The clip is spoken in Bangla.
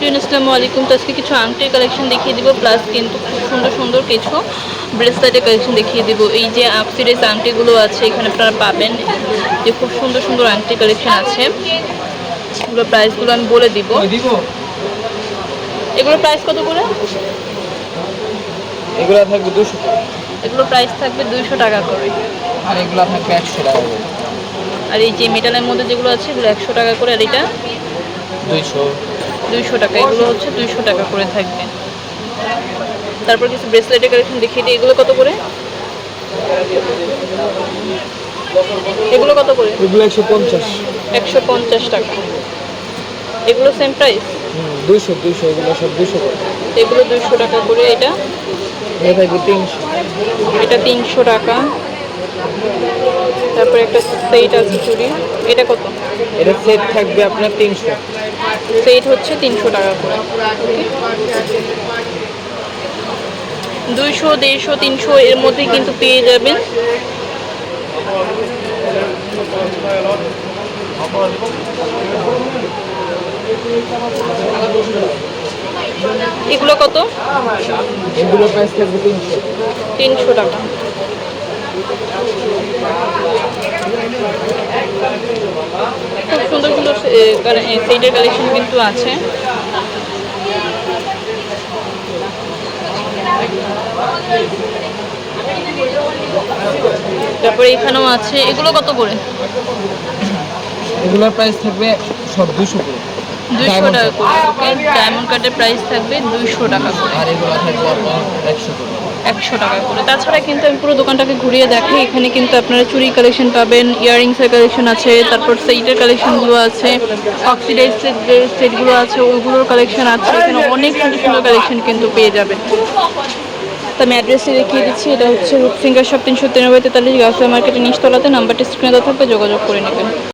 প্রিয় আসসালামু আলাইকুম। তো আজকে কিছু আংটির কালেকশন দেখিয়ে দিব প্লাস কিন্তু খুব সুন্দর সুন্দর কিছু ব্রেসলেটের কালেকশন দেখিয়ে দিব। এই যে আপসিরিজ আংটিগুলো আছে এখানে আপনারা পাবেন যে খুব সুন্দর সুন্দর আংটির কালেকশন আছে। এগুলোর প্রাইসগুলো আমি বলে দিব। দিব। এগুলোর প্রাইস কত করে? এগুলো থাকবে দুশো। এগুলোর প্রাইস থাকবে দুইশো টাকা করে। আর এগুলো থাকবে একশো টাকা করে। আর এই যে মেটালের মধ্যে যেগুলো আছে এগুলো একশো টাকা করে। আর এটা? দুইশো। দুইশো টাকা এগুলো হচ্ছে দুইশো টাকা করে থাকবে। তারপর কিছু ব্রেসলেটের কালেকশন দেখিয়ে দিই এগুলো কত করে? এগুলো কত করে? এগুলো একশো পঞ্চাশ। একশো পঞ্চাশ টাকা। এগুলো সেম প্রাইস দুইশো দুইশো এগুলো সব করে। এগুলো দুইশো টাকা করে এটা? এটা তিনশো। এটা তিনশো টাকা। তারপরে একটা সেট আছে চুড়ি। এটা কত? এটা সেট থাকবে আপনার তিনশো। সেট হচ্ছে তিনশো টাকা করে। দুইশো দেড়শো তিনশো এর মধ্যে কিন্তু পেয়ে যাবেন। এগুলো কত? এগুলো প্রাইস থাকবে তিনশো। তিনশো টাকা। সেইটের কালেকশন কিন্তু আছে। তারপরে এখানেও আছে। এগুলো কত করে? এগুলোর প্রাইস থাকবে সব দুশো করে। দুইশো টাকা করে ওকে? ডায়মন্ড কার্ডের প্রাইস থাকবে দুইশো টাকা করে। আর এগুলো থাকবে আপনার একশো করে একশো টাকা করে। তাছাড়া কিন্তু আমি পুরো দোকানটাকে ঘুরিয়ে দেখাই। এখানে কিন্তু আপনারা চুরি কালেকশন পাবেন ইয়াররিংসের কালেকশন আছে তারপর সেইটের কালেকশনগুলো আছে সেটগুলো আছে ওইগুলোর কালেকশন আছে। এখানে অনেক সুন্দর সুন্দর কালেকশন কিন্তু পেয়ে যাবেন। তো আমি অ্যাড্রেসটি দেখিয়ে দিচ্ছি। এটা হচ্ছে রূপসিঙ্গার শপ তিনশো তিরানব্বই তেতাল্লিশ গাছুয়া মার্কেটের নিচতলাতে। নাম্বারটি স্ক্রিনে থাকবে যোগাযোগ করে নেবেন।